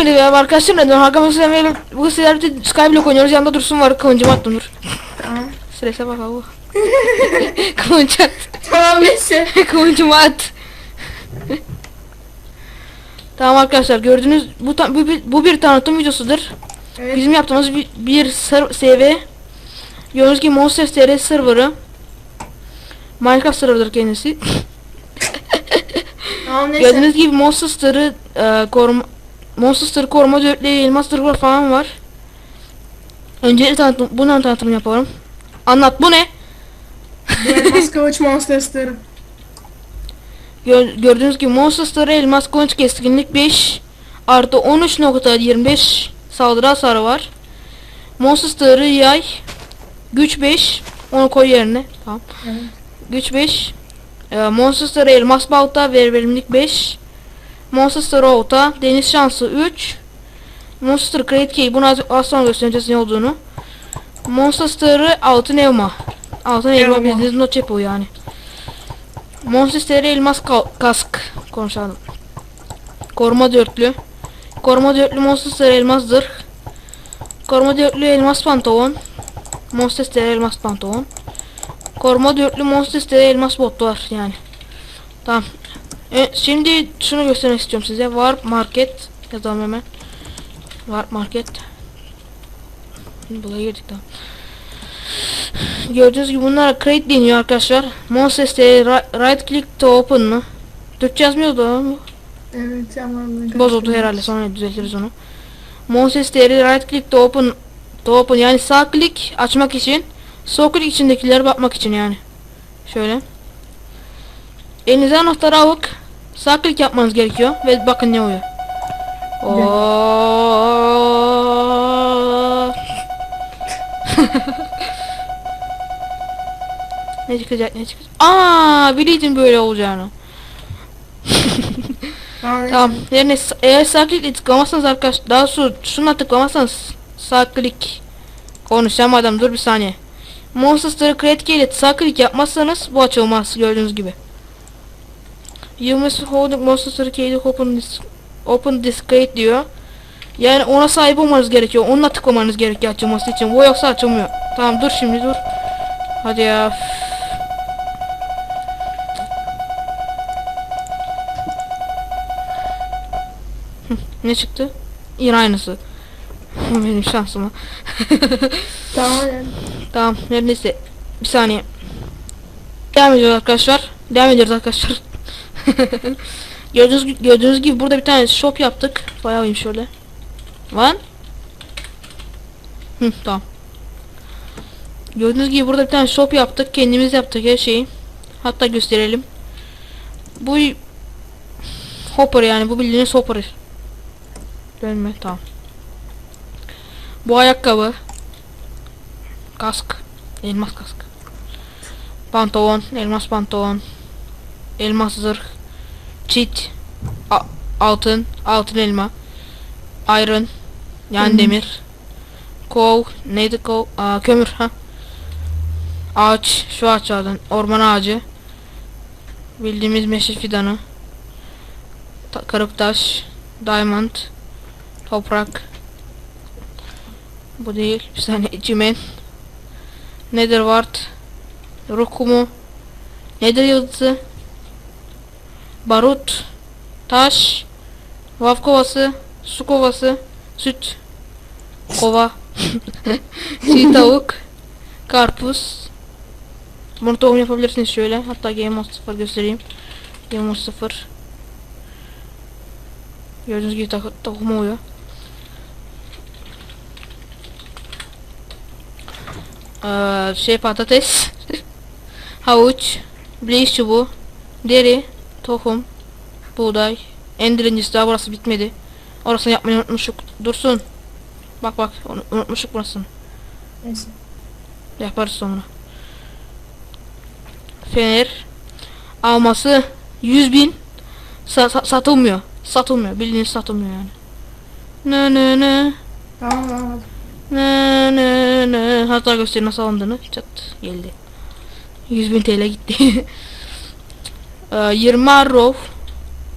Böyle ya arkadaşlar ne diyorum Hakan Mesut'la böyle bu sizlerle Skyblock oynuyoruz yanında Dursun var kılıncımı attım dur. Tamam. Strese bak abi. Kılıç at. Tamam neyse. Kılıncımı at. tamam arkadaşlar gördüğünüz bu, bu, bir- bu bir tanıtım videosudur. Evet. Bizim yaptığımız bir, bir CV. Gördüğünüz gibi Monster TR serverı. Minecraft serverıdır kendisi. Tamam neyse. Gördüğünüz gibi Monster'ı e, koruma Monster koruma dörtlü elmas dırgır falan var. Öncelikle tanıtım, bundan tanıtım yapalım. Anlat bu ne? Elmas kılıç monster'dır. Gör, gördüğünüz gibi Monster elmas kılıç keskinlik 5 artı 13.25 saldırı hasarı var. Monster yay güç 5 onu koy yerine. Tamam. Evet. Güç 5. Ee, Monster elmas balta ver verimlilik 5. Monster olta deniz şansı 3. Monster Great Key bunu az, az sonra göstereceğiz ne olduğunu. Monster altın elma. Altın elma Elma. bildiğiniz not çepo yani. Monster elmas ka- kask konuşalım. Koruma dörtlü. Koruma dörtlü Monster elmas zırh. Koruma dörtlü elmas pantolon. Monster elmas pantolon. Koruma dörtlü monster elmas bot var yani. Tamam. E, şimdi şunu göstermek istiyorum size. Warp market yazalım hemen. Warp market. Buraya girdik tamam. Gördüğünüz gibi bunlara crate deniyor arkadaşlar. Monster ri- right click to open mı? Türkçe yazmıyordu ama Evet tamam. bozuldu herhalde sonra düzeltiriz onu. Monster right click to open to open yani sağ klik açmak için sol klik içindekileri bakmak için yani. Şöyle. Elinize anahtarı alıp sağ klik yapmanız gerekiyor ve bakın ne oluyor. Oo. ne çıkacak ne çıkacak? Aa, biliyordum böyle olacağını. Tamam. Yani eğer sağ klikle tıklamazsanız arkadaş daha sonra şuna tıklamazsanız sağ klik konuşamadım dur bir saniye. Monster Create ile sağ klik yapmazsanız bu açılmaz gördüğünüz gibi. You must hold Monster Key to open this open this crate diyor. Yani ona sahip olmanız gerekiyor. Onunla tıklamanız gerekiyor açılması için. Bu yoksa açılmıyor. Tamam dur şimdi dur. Hadi ya. Ne çıktı? Yine aynısı. Benim şansıma. Tamam yani. tamam her neyse. Bir saniye. Devam ediyoruz arkadaşlar. Devam ediyoruz arkadaşlar. gördüğünüz, gördüğünüz gibi burada bir tane shop yaptık. Bayağı iyiyim şöyle. Lan. Hı, tamam. Gördüğünüz gibi burada bir tane shop yaptık. Kendimiz yaptık her şeyi. Hatta gösterelim. Bu hopper yani bu bildiğiniz hopper. Dönme tamam. Bu ayakkabı. Kask. Elmas kask. Pantolon. Elmas pantolon. Elmas zırh. Çit. altın. Altın elma. Iron. Yani Hı. demir. Kol. Neydi? Aa, kömür ha. Ağaç. Şu ağaçlardan. Orman ağacı. Bildiğimiz meşe fidanı. Ta kırık taş. Diamond. Toprak. Bu değil. Bir saniye çimen. Nether wart. Ruh kumu. Nether yıldızı. Barut. Taş. Vav kovası. Su kovası. Süt. Kova. Çiğ tavuk. Karpuz. Bunu tohum yapabilirsiniz şöyle. Hatta Game Mode 0 göstereyim. Game Mode 0. Gördüğünüz gibi tohum oluyor. Ee, şey patates, havuç, bileğiş çubuğu, deri, tohum, buğday, endirincisi daha burası bitmedi. Orasını yapmayı unutmuşuk. Dursun. Bak bak onu unutmuşuk burasını. Neyse. Yaparız sonra. Fener alması 100 bin Sa- sa- satılmıyor. Satılmıyor. Bildiğiniz satılmıyor yani. Ne ne ne. Tamam tamam. Ne ne ne. Hatta göstereyim nasıl alındığını. Çat geldi. 100.000 TL gitti. Ee, 20 arrow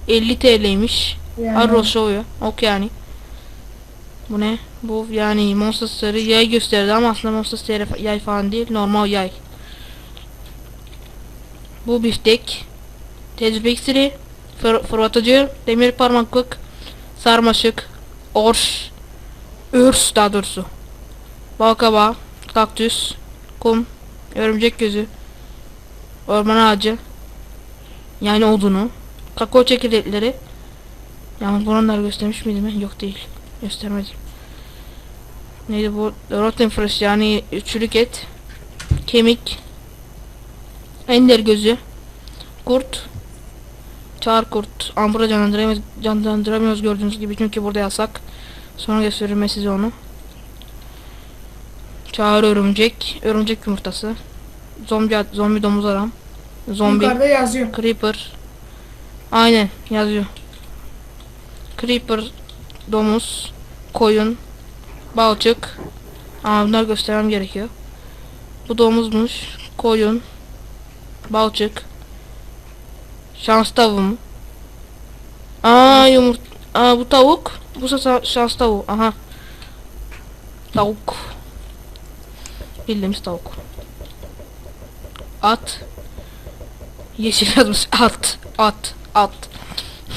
50 TL'ymiş. Yani. Arrow şovuyor. Ok yani. Bu ne? Bu yani Monster Sarı yay gösterdi ama aslında Monster Sarı yay falan değil. Normal yay. Bu biftek. Tecrübe iksiri. Fır, fırlatıcı. Demir parmaklık. Sarmaşık. Orş. Örs daha doğrusu. Balkaba. Kaktüs. Kum. Örümcek gözü. Orman ağacı. Yani odunu. Kakao çekirdekleri. Yalnız bunları göstermiş miydim ben? Yok değil. Göstermedim. Neydi bu? Rotten flesh yani çürük et. Kemik. Ender gözü. Kurt. Çağır kurt. Ambura canlandıramıyoruz, canlandıramıyoruz gördüğünüz gibi çünkü burada yasak. Sonra gösteririm ben size onu. Çağır örümcek. Örümcek yumurtası. Zombi, zombi domuz adam. Zombi. Yukarıda yazıyor. Creeper. Aynen yazıyor. Creeper, domuz, koyun, balçık. Aa bunları göstermem gerekiyor. Bu domuzmuş. Koyun, balçık. Şans tavuğu mu? Aa yumurt. Aa bu tavuk. Bu şans tavuğu. Aha. Tavuk. Bildiğimiz tavuk. At. Yeşil yazmış. At. At. At.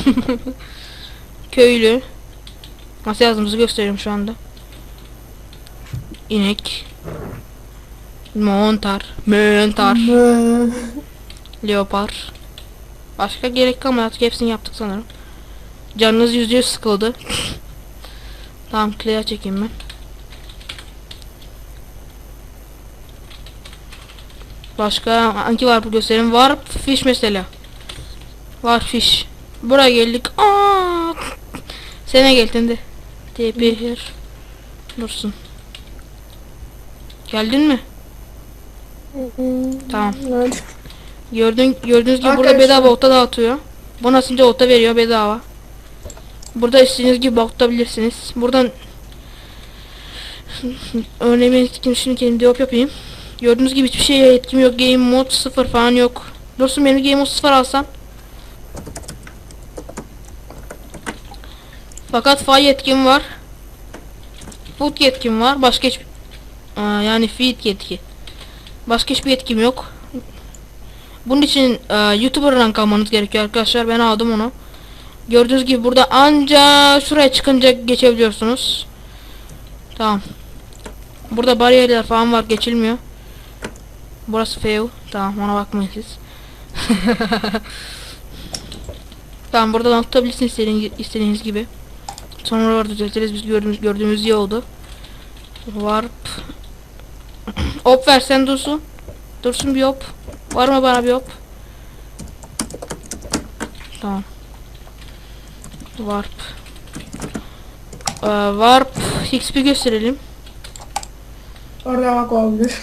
Köylü. Nasıl yazdığımızı gösteriyorum şu anda. İnek. Montar. Montar. Leopar. Başka gerek kalmadı. Artık hepsini yaptık sanırım. Canınız yüzde yüz sıkıldı. tamam clear çekeyim ben. Başka hangi var bu gösterim? Var fish mesela. Var fish. Buraya geldik. Aa! Sene geldin de. Here. Dursun. Geldin mi? Tamam. Evet. Gördüğün, gördüğünüz gibi burada Arkadaşlar- bedava ota dağıtıyor. Buna sizce ota veriyor bedava. Burada istediğiniz gibi bakabilirsiniz. Buradan örneğin şimdi kendim drop yapayım. Gördüğünüz gibi hiçbir şeye etkim yok. Game mode 0 falan yok. Dostum benim game mode 0 alsam. Fakat fay yetkim var. Food yetkim var. Başka hiç Aa, yani feed yetki. Başka hiçbir yetkim yok. Bunun için e, YouTuber rank almanız gerekiyor arkadaşlar. Ben aldım onu. Gördüğünüz gibi burada anca şuraya çıkınca geçebiliyorsunuz. Tamam. Burada bariyerler falan var geçilmiyor. Burası fail. Tamam ona bakmayın tamam buradan tutabilirsiniz istediğiniz, istediğiniz gibi. Sonra orada düzeltiriz biz gördüğümüz, gördüğümüz iyi oldu. Warp. op versen dursun. Dursun bir op. Var mı bana bir op? Tamam. Warp. Ee, warp XP gösterelim. Orada bak olabilir.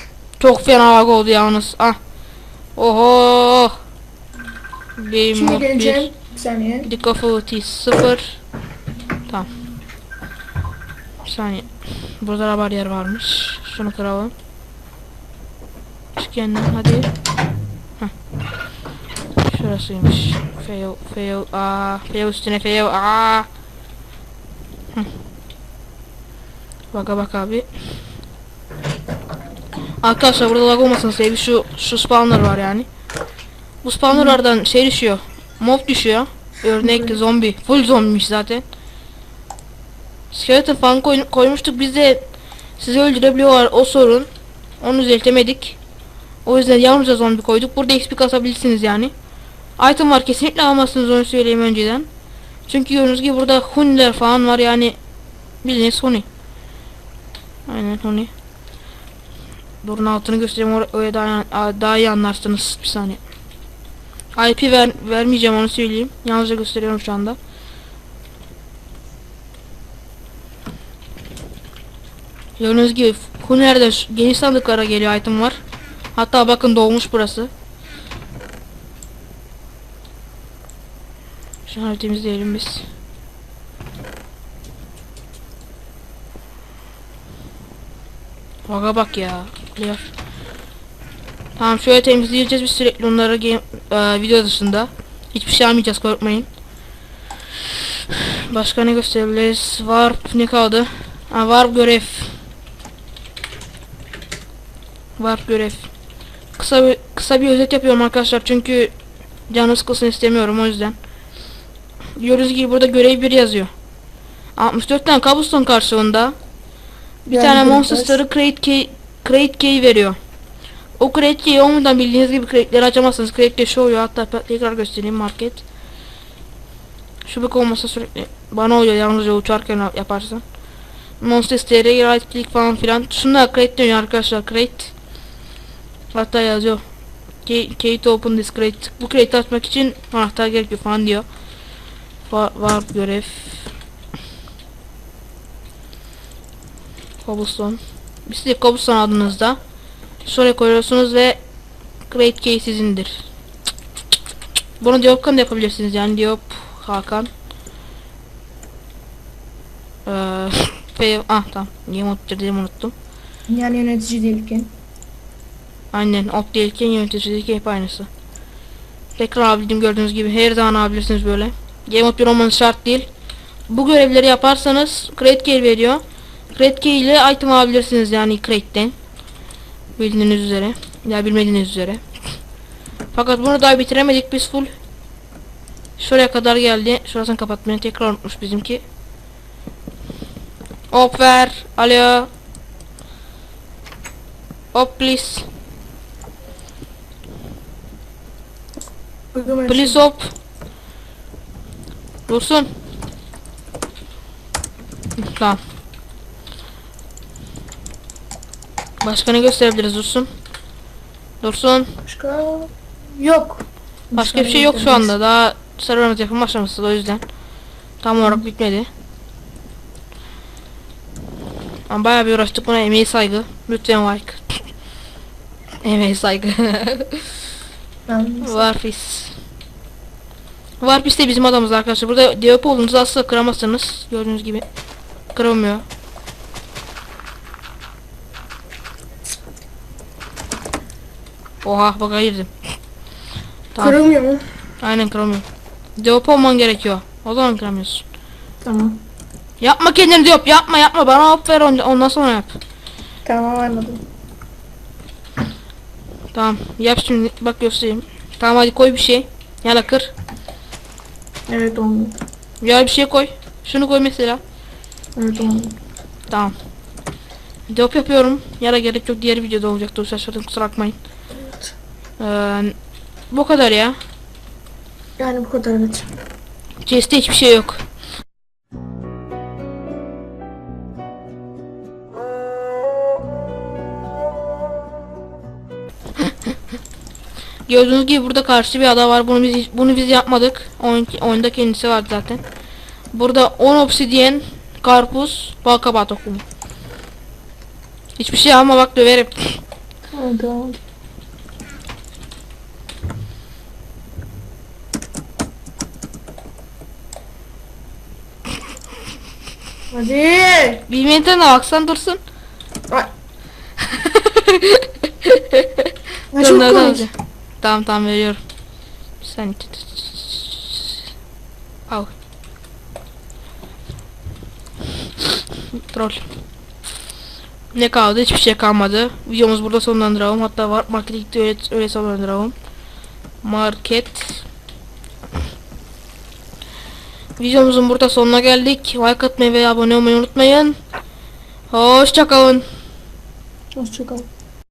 Çok fena lag oldu yalnız. Ah. Oho. Game Şimdi mode 1. geleceğim. Bir saniye. Difficulty 0. Tamam. Bir saniye. Burada da bariyer varmış. Şunu kıralım. Çık yandan hadi. Heh. Şurasıymış. Fail, fail, aa, fail üstüne fail, aa. Hı. Baka bak abi. Arkadaşlar burada lag olmasın sebebi şu şu spawner var yani. Bu spawnerlardan şey düşüyor. Mob düşüyor. Örnek zombi. Full zombiymiş zaten. Skeleton falan koy- koymuştuk biz de sizi öldürebiliyorlar o sorun. Onu düzeltemedik. O yüzden yalnızca zombi koyduk. Burada XP kasabilirsiniz yani. Item var kesinlikle almazsınız onu söyleyeyim önceden. Çünkü gördüğünüz gibi burada huniler falan var yani. Bildiğiniz huni. Aynen huni. Durun altını göstereyim or- öyle daha, daha iyi anlarsınız bir saniye. IP ver, vermeyeceğim onu söyleyeyim. Yalnızca gösteriyorum şu anda. Gördüğünüz gibi Huner'de geniş sandıklara geliyor item var. Hatta bakın dolmuş burası. Şunu temizleyelim biz. Baga bak ya. Clear. Tamam şöyle temizleyeceğiz biz sürekli onları game, e, video dışında. Hiçbir şey almayacağız korkmayın. Başka ne gösterebiliriz? Warp ne kaldı? Ha, var görev. Var görev. Kısa bir, kısa bir özet yapıyorum arkadaşlar çünkü canı sıkılsın istemiyorum o yüzden. Gördüğünüz gibi burada görev 1 yazıyor. 64 tane kabuston karşılığında bir Yani tane bir monster taş. starı crate key, crate key veriyor. O crate key olmadan bildiğiniz gibi crate'leri açamazsınız. Crate key şu oluyor hatta tekrar göstereyim market. Şu bak olmasa sürekli bana oluyor yalnızca uçarken yaparsın. Monster STR, right click falan filan. Şunlar crate dönüyor arkadaşlar crate. Hatta yazıyor. To open this crate. Bu crate'i açmak için anahtar gerekiyor falan diyor. Var, var görev. Cobblestone. Bisiklet Cobblestone adınızda. Şuraya koyuyorsunuz ve crate key sizindir. Bunu Diop'kan da yapabilirsiniz yani Diop Hakan. Eee ah tamam. Niye unuttum unuttum. Yani yönetici değilken. Aynen alt değilken yöneticideki hep aynısı. Tekrar abildim gördüğünüz gibi her zaman alabilirsiniz böyle. Game of bir olmanız şart değil. Bu görevleri yaparsanız crate key veriyor. Crate key ile item alabilirsiniz yani crate'den. Bildiğiniz üzere. Ya bilmediğiniz üzere. Fakat bunu daha bitiremedik biz full. Şuraya kadar geldi. Şurasını kapatmayı tekrar unutmuş bizimki. Hop ver. Alo. Hop please. Please hop. Dursun. Tamam. Başka ne gösterebiliriz Dursun? Dursun. Başka yok. Başka bir şey yok şu anda. Daha serverimiz yakın başlamıştı o yüzden. Tam olarak bitmedi. Ama bayağı bir uğraştık buna emeği saygı. Lütfen like. emeği saygı. Ben Warpis. Warpis de bizim adamımız arkadaşlar. Burada DOP olduğunuzda asla kıramazsınız. Gördüğünüz gibi. Kıramıyor. Oha bak ayırdım. Tamam. Kırılmıyor mu? Aynen kıramıyor. DOP olman gerekiyor. O zaman kıramıyorsun. Tamam. Yapma kendini DOP yapma yapma bana hop ver on- ondan sonra yap. Tamam anladım. Tamam yap şimdi bak göstereyim. Tamam hadi koy bir şey. Yala kır. Evet oldu. Ya bir şey koy. Şunu koy mesela. Evet oldu. Tamam. Dop yapıyorum. Yara gerek yok. Diğer videoda olacak. Dostlar şuradan kusura bakmayın. Ee, bu kadar ya. Yani bu kadar evet. Chest'te hiçbir şey yok. Gördüğünüz gibi burada karşı bir ada var. Bunu biz bunu biz yapmadık. Oyun, oyunda kendisi vardı zaten. Burada 10 obsidyen, karpuz, balkabağ tohumu. Hiçbir şey alma bak döverim. Evet Hadi. Bir mental baksan dursun. Ay. Ya çok komik. Tamam tamam veriyorum. Sen Al. Troll. Ne kaldı? Hiçbir şey kalmadı. Videomuz burada sonlandıralım. Hatta var markete gitti öyle, öyle sonlandıralım. Market. Videomuzun burada sonuna geldik. Like atmayı ve abone olmayı unutmayın. Hoşçakalın. Hoşçakal.